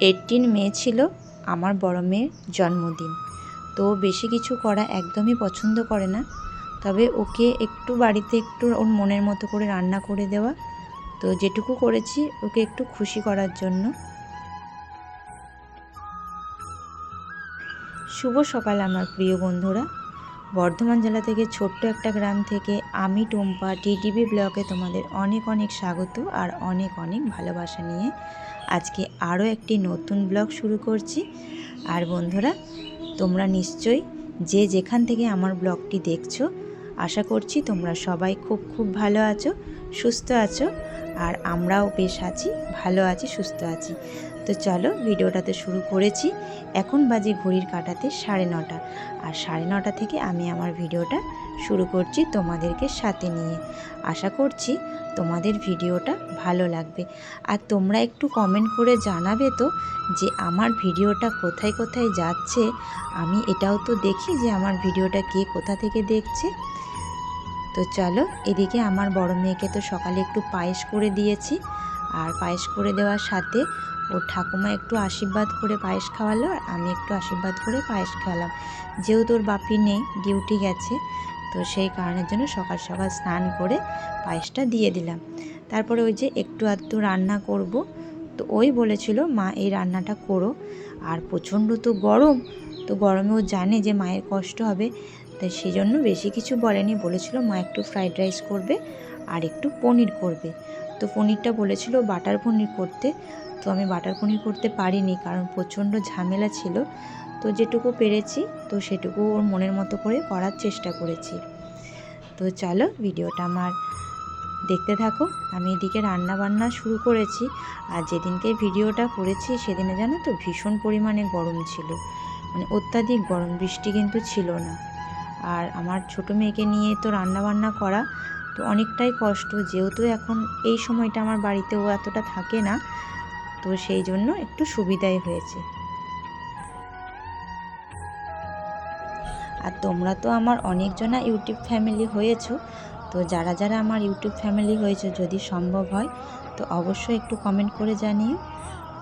Eighteen মে ছিল আমার বড় মেয়ের জন্মদিন। তো বেশি কিছু করা একদমই পছন্দ করে না। তবে ওকে একটু বাড়িতে একটু ওর মনের মতো করে রান্না করে দেওয়া। তো যেটুকু করেছি ওকে একটু খুশি করার জন্য। শুভ সকাল আমার প্রিয় বন্ধুরা। বর্ধমান জেলা থেকে ছোট্ট একটা গ্রাম থেকে আমি, টুম্পা, টিটিভি ব্লগে তোমাদের অনেক অনেক স্বাগত আর অনেক অনেক ভালোবাসা নিয়ে আজকে আরও একটি নতুন ব্লগ শুরু করছি। আর বন্ধুরা, তোমরা নিশ্চয়ই যে যেখান থেকে আমার ব্লগটি দেখছ, আশা করছি তোমরা সবাই খুব খুব ভালো আছো, সুস্থ আছো, আর আমরাও বেশ আছি, ভালো আছি, সুস্থ আছি। তো চলো ভিডিওটাতে শুরু করেছি। এখন বাজে ঘড়ির কাটাতে সাড়ে নটা। আর সাড়ে নটা থেকে আমি আমার ভিডিওটা শুরু করছি তোমাদেরকে সাথে নিয়ে। আশা করছি তোমাদের ভিডিওটা ভালো লাগবে। আর তোমরা একটু কমেন্ট করে জানাবে তো যে আমার ভিডিওটা কোথায় কোথায় যাচ্ছে। আমি এটাও তো দেখি যে আমার ভিডিওটা কে কোথা থেকে দেখছে। তো চলো এদিকে আমার বড় মেয়েকে তো সকালে একটু পায়েস করে দিয়েছি। আর পায়েস করে দেওয়ার সাথে ওর ঠাকুমা একটু আশীর্বাদ করে পায়েস খাওয়ালো আর আমি একটু আশীর্বাদ করে পায়েস খাওয়ালাম। যেহেতু ওর বাপি নেই, ডিউটি গেছে, তো সেই কারণের জন্য সকাল সকাল স্নান করে পায়েসটা দিয়ে দিলাম। তারপরে ওই যে একটু আধটু রান্না করব, তো ওই বলেছিল, মা, এই রান্নাটা করো। আর প্রচণ্ড তো গরম, তো গরমে ও জানে যে মায়ের কষ্ট হবে, তাই সেই জন্য বেশি কিছু বলেনি। বলেছিল, মা, একটু ফ্রাইড রাইস করবে আর একটু পনির করবে। তো পনিরটা বলেছিল বাটার পনির করতে। তো আমি বাটার পনির করতে পারিনি কারণ প্রচণ্ড ঝামেলা ছিল। তো যেটুকু পেরেছি, তো সেটুকু ওর মনের মতো করে করার চেষ্টা করেছি। তো চলো ভিডিওটা আমার দেখতে থাকো। আমি এদিকে রান্না বান্না শুরু করেছি আর যেদিনকে ভিডিওটা করেছি সেদিনে জানো তো ভীষণ পরিমাণে গরম ছিল। মানে অত্যাধিক গরম, বৃষ্টি কিন্তু ছিল না। আর আমার ছোট মেয়েকে নিয়ে তো রান্না বান্না করা তো অনেকটাই কষ্ট। যেহেতু এখন এই সময়টা আমার বাড়িতে ও এতটা থাকে না, তো সেই জন্য একটু সুবিধাই হয়েছে। আর তোমরা তো আমার অনেকজনা ইউটিউব ফ্যামিলি হয়েছো, তো যারা যারা আমার ইউটিউব ফ্যামিলি হয়েছে যদি সম্ভব হয়, তো অবশ্যই একটু কমেন্ট করে জানিও।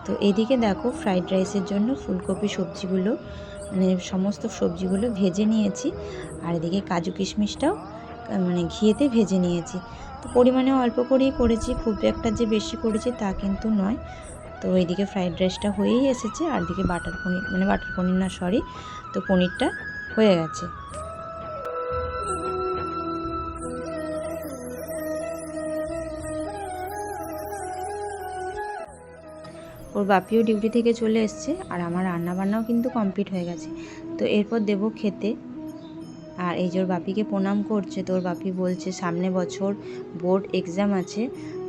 তো এদিকে দেখো ফ্রাইড রাইসের জন্য ফুলকপি সবজিগুলো মানে সমস্ত সবজিগুলো ভেজে নিয়েছি। আর এদিকে কাজু কিশমিশটাও মানে ঘিয়েতে ভেজে নিয়েছি। তো পরিমাণে অল্প করেই করেছি, খুব একটা যে বেশি করেছি তা কিন্তু নয়। তো এইদিকে ফ্রাইড রাইসটা হয়েই এসেছে, আর দিকে বাটার পনির মানে বাটার পনির না সরি তো পনিরটা হয়ে গেছে। ওর বাপিও ডিউটি থেকে চলে এসছে, আর আমার রান্নাবান্নাও কিন্তু কমপ্লিট হয়ে গেছে। তো এরপর দেবো খেতে। আর এই যে ওর বাপিকে প্রণাম করছে তোর বাপি বলছে, সামনে বছর বোর্ড এক্সাম আছে,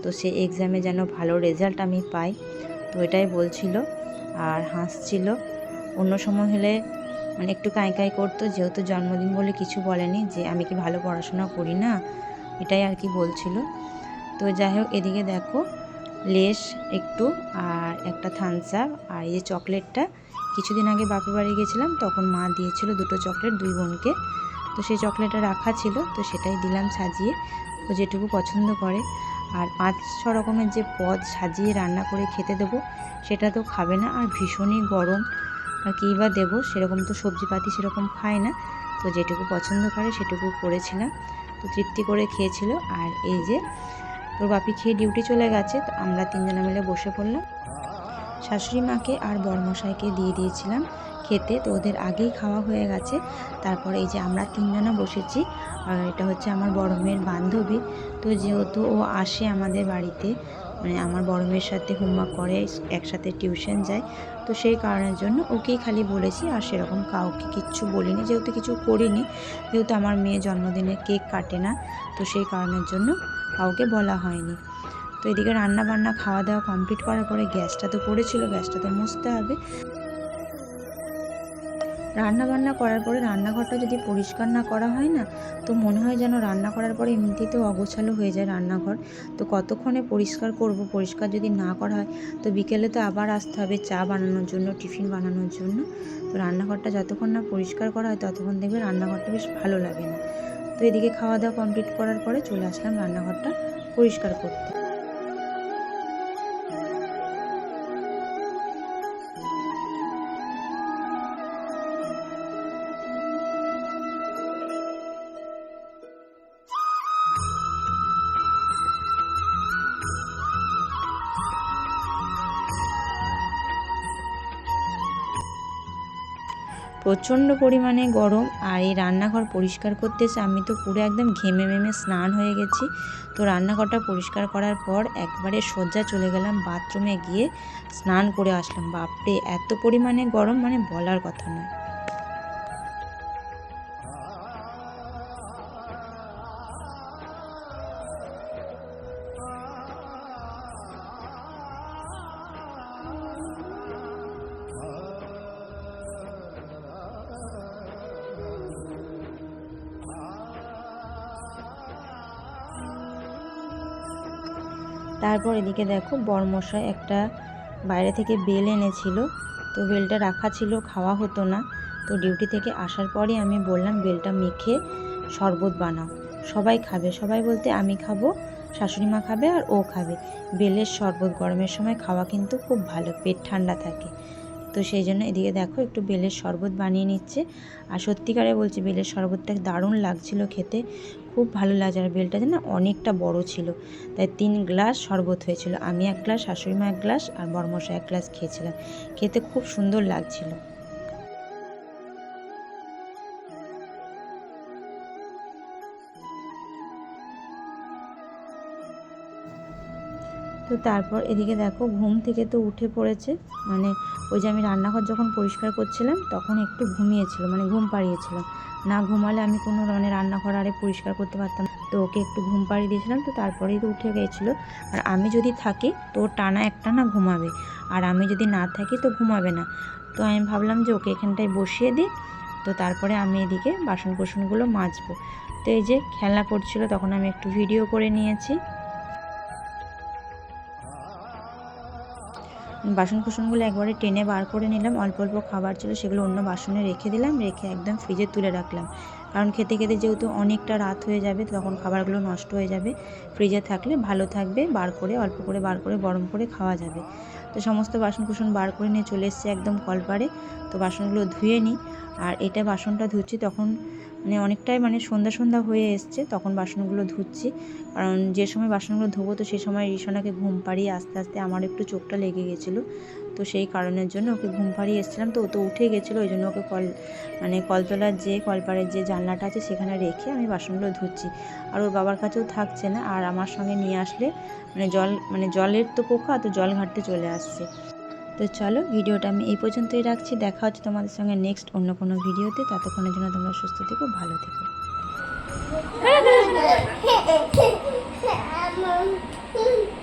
তো সেই এক্সামে যেন ভালো রেজাল্ট আমি পাই। তো এটাই বলছিল আর হাসছিল। অন্য সময় হলে মানে একটু কাঁই করতো, যেহেতু জন্মদিন বলে কিছু বলেনি যে আমি কি ভালো পড়াশোনা করি না, এটাই আর কি বলছিল। তো যাই হোক, এদিকে দেখো, লেস একটু আর একটা থামস আপ আর এই চকলেটটা কিছুদিন আগে বাপের বাড়ি গেছিলাম, তখন মা দিয়েছিল দুটো চকলেট দুই বোনকে। তো সেই চকলেটটা রাখা ছিল, তো সেটাই দিলাম সাজিয়ে। ও যেটুকু পছন্দ করে। আর পাঁচ ছ রকমের যে পদ সাজিয়ে রান্না করে খেতে দেবো, সেটা তো খাবে না, আর ভীষণই গরম। আর কী বা দেবো, সেরকম তো সবজিপাতি সেরকম খায় না। তো যেটুকু পছন্দ করে সেটুকু করেছিলাম। তো তৃপ্তি করে খেয়েছিল। আর এই যে, তোর বাপি খেয়ে ডিউটি চলে গেছে, তো আমরা তিনজনে মিলে বসে পড়লাম। শাশুড়ি মাকে আর বরমশাইকে দিয়ে দিয়েছিলাম। খেতে, তো ওদের আগেই খাওয়া হয়ে গেছে। তারপরে এই যে আমরা তিনজনা বসেছি, আর এটা হচ্ছে আমার বড় মেয়ের বান্ধবী। তো যেহেতু ও আসে আমাদের বাড়িতে মানে আমার বড় মেয়ের সাথে হোমওয়ার্ক করে, একসাথে টিউশন যায়, তো সেই কারণের জন্য ওকেই খালি বলেছি, আর সেরকম কাউকে কিচ্ছু বলিনি। যেহেতু কিছু করিনি, যেহেতু আমার মেয়ে জন্মদিনে কেক কাটে না, তো সেই কারণের জন্য কাউকে বলা হয়নি। তো এদিকে রান্না বান্না খাওয়া দাওয়া কমপ্লিট করার পরে গ্যাসটা তো পড়েছিল, গ্যাসটা তো মুছতে হবে। রান্না বান্না করার পরে রান্নাঘরটা যদি পরিষ্কার না করা হয় না, তো মনে হয় যেন রান্না করার পরে এমনিতেও অগোছালো হয়ে যায় রান্নাঘর। তো কতক্ষণে পরিষ্কার করব, পরিষ্কার যদি না করা হয়, তো বিকেলে তো আবার আসতে হবে চা বানানোর জন্য, টিফিন বানানোর জন্য। তো রান্নাঘরটা যতক্ষণ না পরিষ্কার করা হয়, ততক্ষণ দেখবে রান্নাঘরটা বেশ ভালো লাগে না। তো এদিকে খাওয়া দাওয়া কমপ্লিট করার পরে চলে আসলাম রান্নাঘরটা পরিষ্কার করতে। প্রচণ্ড পরিমাণে গরম আর এই রান্নাঘর পরিষ্কার করতে এসে আমি তো পুরো একদম ঘেমে মেমে স্নান হয়ে গেছি। তো রান্নাঘরটা পরিষ্কার করার পর একবারে সজ্জা চলে গেলাম বাথরুমে গিয়ে স্নান করে আসলাম। বাপরে, এত পরিমাণে গরম মানে বলার কথা নয়। তারপর এদিকে দেখো বরমশাই একটা বাইরে থেকে বেল এনেছিল। তো বেলটা রাখা ছিল, খাওয়া হতো না। তো ডিউটি থেকে আসার পরে আমি বললাম, বেলটা মেখে শরবত বানাও। সবাই খাবে। সবাই বলতে আমি খাব, শাশুড়ি মা খাবে আর ও খাবে। বেলের শরবত গরমের সময় খাওয়া কিন্তু খুব ভালো, পেট ঠান্ডা থাকে। তো সেই জন্য এদিকে দেখো একটু বেলের শরবত বানিয়ে নিচ্ছে। আর সত্যিকারে বলছি, বেলের শরবতটা দারুণ লাগছিল খেতে। খুব ভালো লাগছে আর বেলটা যেন অনেকটা বড় ছিল। তাই তিন গ্লাস শরবত হয়েছিল। আমি এক গ্লাস শাশুড়ি মা এক গ্লাস আর বর্মশা এক গ্লাস খেয়েছিলাম খেতে খুব সুন্দর লাগছিল। তো তারপর এদিকে দেখো ঘুম থেকে তো উঠে পড়েছে। মানে ওই যে আমি রান্নাঘর যখন পরিষ্কার করছিলাম, তখন একটু ঘুমিয়েছিল মানে ঘুম পাড়িয়েছিলাম না ঘুমালে আমি কোনো মানে রান্নাঘর আরে পরিষ্কার করতে পারতাম। তো ওকে একটু ঘুম পাড়িয়ে দিয়েছিলাম, তো তারপরেই তো উঠে গিয়েছিল আর আমি যদি থাকি, তো টানা একটা না ঘুমাবে। আর আমি যদি না থাকি, তো ঘুমাবে না। তো আমি ভাবলাম যে ওকে এখানটায় বসিয়ে দিই, তো তারপরে আমি এদিকে বাসন কোসনগুলো মাজবো। তো এই যে খেলা পড়ছিল, তখন আমি একটু ভিডিও করে নিয়েছি। বাসন কুসনগুলো একবারে টেনে বার করে নিলাম। অল্প অল্প খাবার ছিল, সেগুলো অন্য বাসনে রেখে দিলাম, রেখে একদম ফ্রিজে তুলে রাখলাম। কারণ খেতে খেতে যেহেতু অনেকটা রাত হয়ে যাবে, তখন খাবারগুলো নষ্ট হয়ে যাবে। ফ্রিজে থাকলে ভালো থাকবে, বার করে, অল্প করে বার করে, গরম করে খাওয়া যাবে। তো সমস্ত বাসন কুসন বার করে নিয়ে চলে এসেছি একদম কলপারে। তো বাসনগুলো ধুয়ে নিই। আর এটা বাসনটা ধুচ্ছি, তখন মানে অনেকটাই মানে সন্ধ্যা সন্ধ্যা হয়ে এসছে, তখন বাসনগুলো ধুচ্ছি। কারণ যে সময় বাসনগুলো ধোবো, তো সেই সময় রিসনাকে ঘুম পাড়িয়ে আস্তে আস্তে আমার একটু চোখটা লেগে গেছিল। তো সেই কারণের জন্য ওকে ঘুম পাড়িয়ে এসেছিলাম। তো ও তো উঠে গেছিল, ওই জন্য ওকে কল মানে কলতলার যে, কলপাড়ের যে জানলাটা আছে, সেখানে রেখে আমি বাসনগুলো ধুচ্ছি। আর ওর বাবার কাছেও থাকছে না, আর আমার সঙ্গে নিয়ে আসলে মানে জল মানে জলের তো পোকা, তো জল ঘাটতে চলে আসছে। তো চলো ভিডিওটা আমি এই পর্যন্তই রাখছি দেখা হচ্ছে তোমাদের সঙ্গে নেক্সট অন্য কোনো ভিডিওতে ততক্ষণের জন্য তোমরা সুস্থ থেকো, ভালো থেকো.